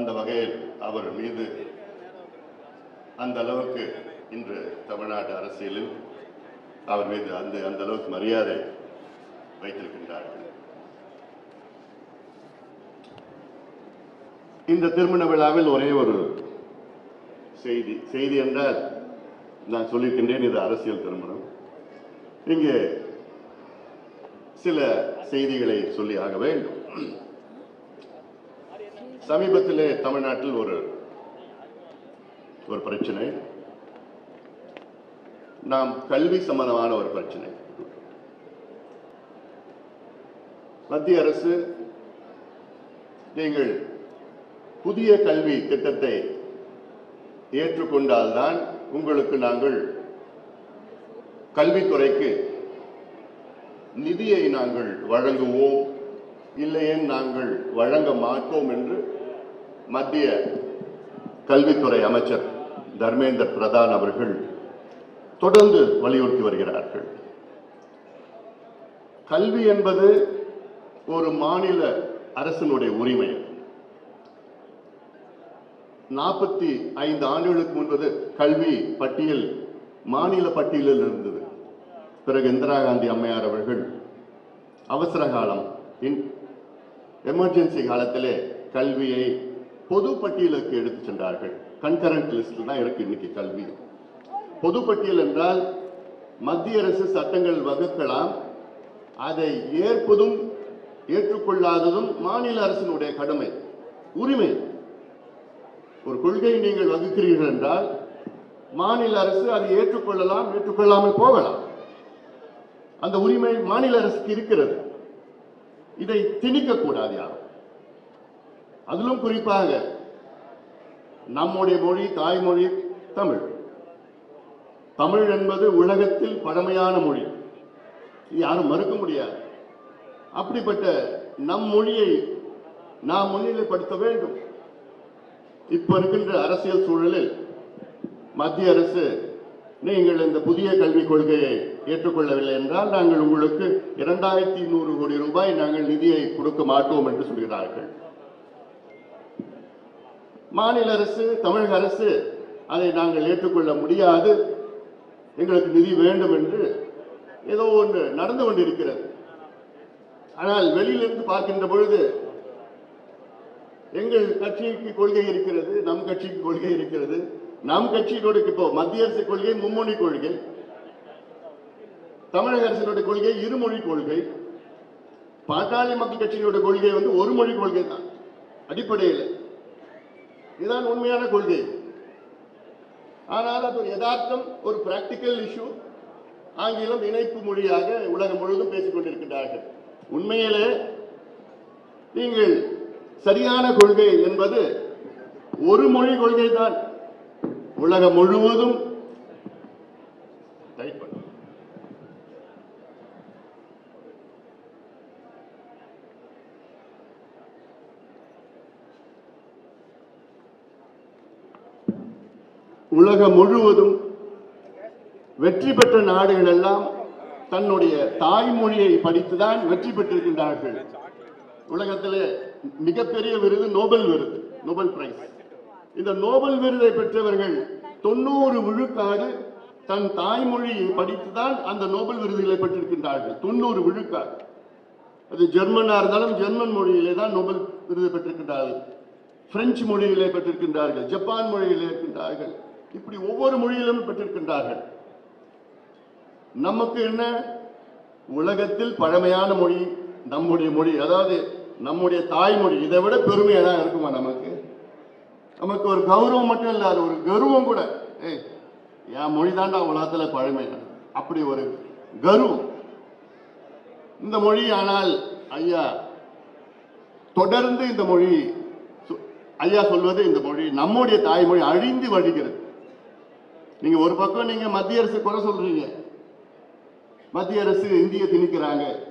அந்த வகையில் அவர் மீது அந்த அளவுக்கு இன்று தமிழ்நாடு அரசியலில் அவர் மீது அந்த அந்த அளவுக்கு மரியாதை வைத்திருக்கின்றார்கள். இந்த திருமண விழாவில் ஒரே ஒரு செய்தி செய்தி என்றால் நான் சொல்லியிருக்கின்றேன் இது அரசியல் திருமணம். இங்கே சில செய்திகளை சொல்லி ஆக வேண்டும். சமீபத்திலே தமிழ்நாட்டில் ஒரு ஒரு பிரச்சனை. நாம் கல்வி சம்பந்தமான ஒரு பிரச்சனை. மத்திய அரசு நீங்கள் புதிய கல்வி திட்டத்தை ஏற்றுக்கொண்டால்தான் உங்களுக்கு நாங்கள் கல்வித்துறைக்கு நிதியை நாங்கள் வழங்குவோம். இல்லையே நாங்கள் வழங்க மாட்டோம் என்று மத்திய கல்வித்துறை அமைச்சர் தர்மேந்திர பிரதான் அவர்கள் தொடர்ந்து வலியுறுத்தி வருகிறார்கள். கல்வி என்பது ஒரு மாநில அரசினுடைய உரிமை. நாற்பத்தி ஐந்து ஆண்டுகளுக்கு முன்பது கல்வி பட்டியல் மாநில பட்டியலில் இருந்தது. பிறகு இந்திரா காந்தி அம்மையார் அவர்கள் அவசர காலம் எமர்ஜென்சி காலத்திலே கல்வியை பொது பட்டியலுக்கு எடுத்து சென்றார்கள். கன்கரண்ட் லிஸ்டில் தான் இருக்கு இன்னைக்கு கல்வி. பொது பட்டியல் என்றால் மத்திய அரசு சட்டங்கள் வகுக்கலாம். அதை ஏற்பதும் ஏற்றுக்கொள்ளாததும் மாநில அரசினுடைய கடமை. உரிமை. ஒரு கொள்கையை நீங்கள் வகுக்கிறீர்கள் என்றால் மாநில அரசு அதை ஏற்றுக்கொள்ளலாம் ஏற்றுக்கொள்ளாமல் போகலாம். அந்த உரிமை மாநில அரசுக்கு இருக்கிறது. இதை திணிக்க கூடாது யாரும். அதிலும் குறிப்பாக நம்முடைய மொழி தாய்மொழி தமிழ். தமிழ் என்பது உலகத்தில் பழமையான மொழி. இது யாரும் மறுக்க முடியாது. அப்படிப்பட்ட நம் மொழியை நாம் முன்னிலைப்படுத்த வேண்டும். இப்ப இருக்கின்ற அரசியல் சூழலில் மத்திய அரசு நீங்கள் இந்த புதிய கல்விக் கொள்கையை ஏற்றுக்கொள்ளவில்லை என்றால் நாங்கள் உங்களுக்கு இரண்டாயிரத்தி நூறு கோடி ரூபாய் நாங்கள் நிதியை கொடுக்க மாட்டோம் என்று சொல்கிறார்கள். மாநில அரசு தமிழக அரசு அதை நாங்கள் ஏற்றுக்கொள்ள முடியாது. எங்களுக்கு நிதி வேண்டும் என்று ஏதோ ஒன்று நடந்து கொண்டிருக்கிறது. ஆனால் வெளியிலிருந்து பார்க்கின்ற பொழுது எங்கள் கட்சிக்கு கொள்கை இருக்கிறது நம் கட்சிக்கு கொள்கை இருக்கிறது. நம் கட்சியினுடைய இப்போ மத்திய அரசு கொள்கை மும்மொழி கொள்கை. தமிழக அரசினுடைய கொள்கை இருமொழி கொள்கை. பாட்டாளி மக்கள் கட்சியினுடைய கொள்கை வந்து ஒரு மொழி கொள்கை தான் அடிப்படையில் இதுதான் உண்மையான கொள்கை. ஆனால் அது ஒரு யதார்த்தம் ஒரு பிராக்டிக்கல் இஷ்யூ ஆங்கிலம் இணைப்பு மொழியாக உலகம் முழுவதும் பேசிக் கொண்டிருக்கின்றார்கள். உண்மையிலே நீங்கள் சரியான கொள்கை என்பது ஒரு மொழி கொள்கை தான் உலகம் முழுவதும் உலகம் முழுவதும் வெற்றி பெற்ற நாடுகள் எல்லாம் தன்னுடைய தாய்மொழியை படித்துதான் வெற்றி பெற்றிருக்கின்றார்கள். உலகத்திலே மிகப்பெரிய விருது நோபல் விருது நோபல் பிரைஸ். இந்த நோபல் விருதை பெற்றவர்கள் தொண்ணூறு விழுக்காடு தன் தாய்மொழியை படித்துதான் அந்த நோபல் விருதுகளை பெற்றிருக்கின்றார்கள். தொண்ணூறு விழுக்காடு. அது ஜெர்மனா இருந்தாலும் ஜெர்மன் மொழியிலே தான் நோபல் விருது பெற்றிருக்கின்றார்கள். பிரெஞ்சு மொழியிலே பெற்றிருக்கின்றார்கள். ஜப்பான் மொழியிலே இருக்கின்றார்கள். இப்படி ஒவ்வொரு மொழியிலும் பெற்றிருக்கின்றார்கள். நமக்கு என்ன? உலகத்தில் பழமையான மொழி நம்முடைய மொழி அதாவது நம்முடைய தாய்மொழி இதை விட பெருமையா தான் இருக்குமா நமக்கு? நமக்கு ஒரு கௌரவம் மட்டும் இல்ல அது ஒரு கர்வம் கூட. ஏய் என் மொழி தாண்டா உலகத்துல பழமை. அப்படி ஒரு கர்வம். இந்த மொழி ஆனால் ஐயா தொடர்ந்து இந்த மொழி ஐயா சொல்வது இந்த மொழி நம்முடைய தாய்மொழி அழிந்து வழிகிறது. நீங்க ஒரு பக்கம் நீங்க மத்திய அரசு குறை சொல்றீங்க. மத்திய அரசு இந்திய திணிக்கிறாங்க.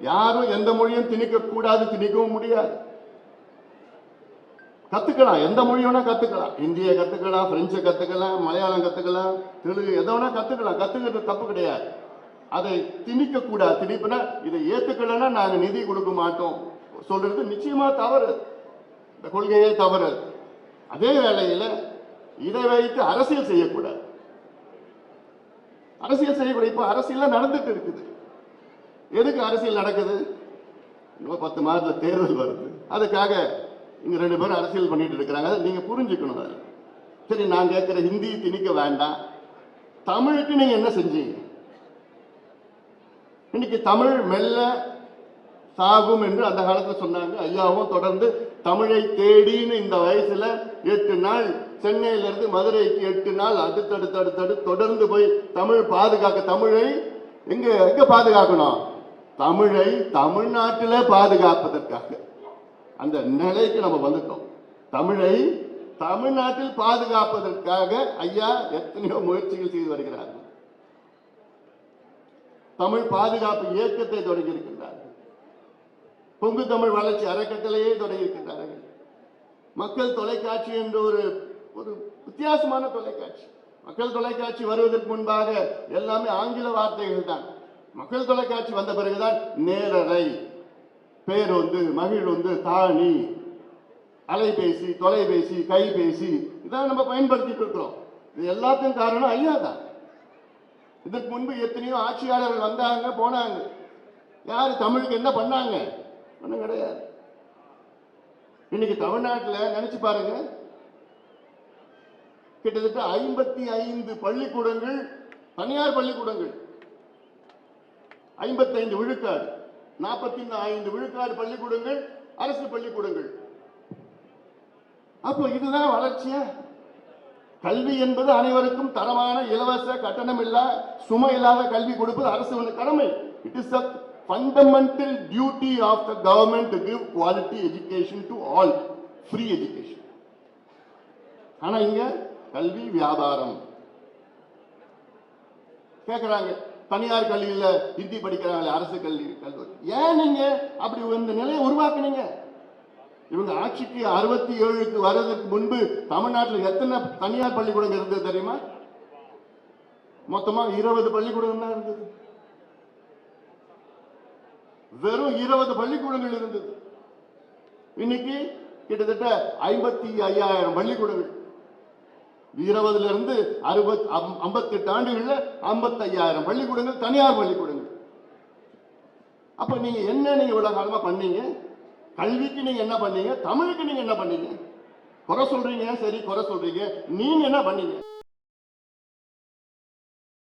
யாரும் எந்த மொழியும் திணிக்க கூடாது திணிக்கவும் முடியாது. கத்துக்கலாம். எந்த மொழி வேணா கத்துக்கலாம். இந்திய கத்துக்கலாம் பிரெஞ்சு கத்துக்கலாம் மலையாளம் கத்துக்கலாம் தெலுங்கு எதை வேணா கத்துக்கலாம். கத்துக்கிறது தப்பு கிடையாது. அதை திணிக்க கூடாது. திணிப்புனா இதை ஏத்துக்கலைன்னா நாங்க நிதி கொடுக்க மாட்டோம். சொல்றது நிச்சயமா தவறு. இந்த கொள்கையே தவறு. அதே வேளையில இதை வைத்து அரசியல் செய்யக்கூடாது. அரசியல் செய்யக்கூடாது. இப்ப அரசியல் நடந்துட்டு இருக்குது. எதுக்கு அரசியல் நடக்குது? இன்னும் பத்து மாதத்துல தேர்தல் வருது. அதுக்காக இங்க ரெண்டு பேரும் அரசியல் பண்ணிட்டு இருக்கிறாங்க. அதை நீங்க புரிஞ்சுக்கணும் அதை. சரி நான் கேட்கிற ஹிந்தி திணிக்க வேண்டாம். தமிழுக்கு நீங்க என்ன செஞ்சீங்க? இன்னைக்கு தமிழ் மெல்ல சாகும் என்று அந்த காலத்தில் சொன்னாங்க. ஐயாவும் தொடர்ந்து தமிழை தேடின்னு இந்த வயசுல எட்டு நாள் சென்னையிலிருந்து மதுரைக்கு எட்டு நாள் அடுத்தடுத்து அடுத்தடுத்து தொடர்ந்து போய் தமிழ் பாதுகாக்க தமிழை எங்க எங்க பாதுகாக்கணும்? தமிழை தமிழ்நாட்டில் பாதுகாப்பதற்காக. அந்த நிலைக்கு நம்ம வந்துட்டோம். தமிழை தமிழ்நாட்டில் பாதுகாப்பதற்காக ஐயா எத்தனையோ முயற்சிகள் செய்து வருகிறார்கள். தமிழ் பாதுகாப்பு இயக்கத்தை தொடங்கியிருக்கிறது கொங்கு தமிழ் வளர்ச்சி அறக்கட்டளையே தொடங்கியிருக்கின்றார்கள். மக்கள் தொலைக்காட்சி என்ற ஒரு ஒரு வித்தியாசமான தொலைக்காட்சி. மக்கள் தொலைக்காட்சி வருவதற்கு முன்பாக எல்லாமே ஆங்கில வார்த்தைகள் தான். மக்கள் தொலைக்காட்சி வந்த பிறகுதான் நேரலை பேருந்து மகிழுந்து தாணி அலைபேசி தொலைபேசி கைபேசி இதான் நம்ம பயன்படுத்திட்டு இருக்கிறோம் இது எல்லாத்துக்கும் காரணம் ஐயா தான். இதற்கு முன்பு எத்தனையோ ஆட்சியாளர்கள் வந்தாங்க போனாங்க. யார் தமிழுக்கு என்ன பண்ணாங்க? ஒன்றும் கிடையாது. இன்னைக்கு தமிழ்நாட்டில் நினைச்சு பாருங்க. கிட்டத்தட்ட ஐம்பத்தி ஐந்து பள்ளிக்கூடங்கள் தனியார் பள்ளிக்கூடங்கள். ஐம்பத்தி ஐந்து விழுக்காடு. நாற்பத்தி ஐந்து விழுக்காடு பள்ளிக்கூடங்கள் அரசு பள்ளிக்கூடங்கள். அப்போ இதுதான் வளர்ச்சியா கல்வி என்பது அனைவருக்கும் தரமான இலவச கட்டணமில்லா சுமை இல்லாத கல்வி கொடுப்பது அரசு கடமை. It is fundamental fundamental duty of the to give quality quality education to all free education ஆனா இங்க கல்வி வியாபாரம். கேக்குறாங்க. தனியார் கல்வியில ஹிந்தி படிக்கிறாங்களே அரசு கல்வி கல்லூரி. ஏன் நீங்க அப்படி இந்த நிலையை உருவாக்குனீங்க? இவங்க ஆட்சிக்கு அறுபத்தி ஏழுக்கு வர்றதுக்கு முன்பு தமிழ்நாட்டில் எத்தனை தனியார் பள்ளிக்கூடங்கள் இருந்தது தெரியுமா? மொத்தமா இருபது பள்ளிக்கூடம் தான் இருந்தது. வெறும் இருபது பள்ளிக்கூடங்கள் இருந்தது. இன்னைக்கு கிட்டத்தட்ட ஐம்பத்தி ஐயாயிரம் பள்ளிக்கூடங்கள். இருபதுல இருந்து அறுபத் ஐம்பத்தி எட்டு ஆண்டுகள்ல ஐம்பத்தி ஐயாயிரம் பள்ளிக்கூடங்கள் தனியார் பள்ளிக்கூடங்கள். அப்ப நீங்க என்ன நீங்க இவ்வளவு காலமா பண்ணீங்க? கல்விக்கு நீங்க என்ன பண்ணீங்க? தமிழுக்கு நீங்க என்ன பண்ணீங்க? குறை சொல்றீங்க சரி குறை சொல்றீங்க. நீங்க என்ன பண்ணீங்க?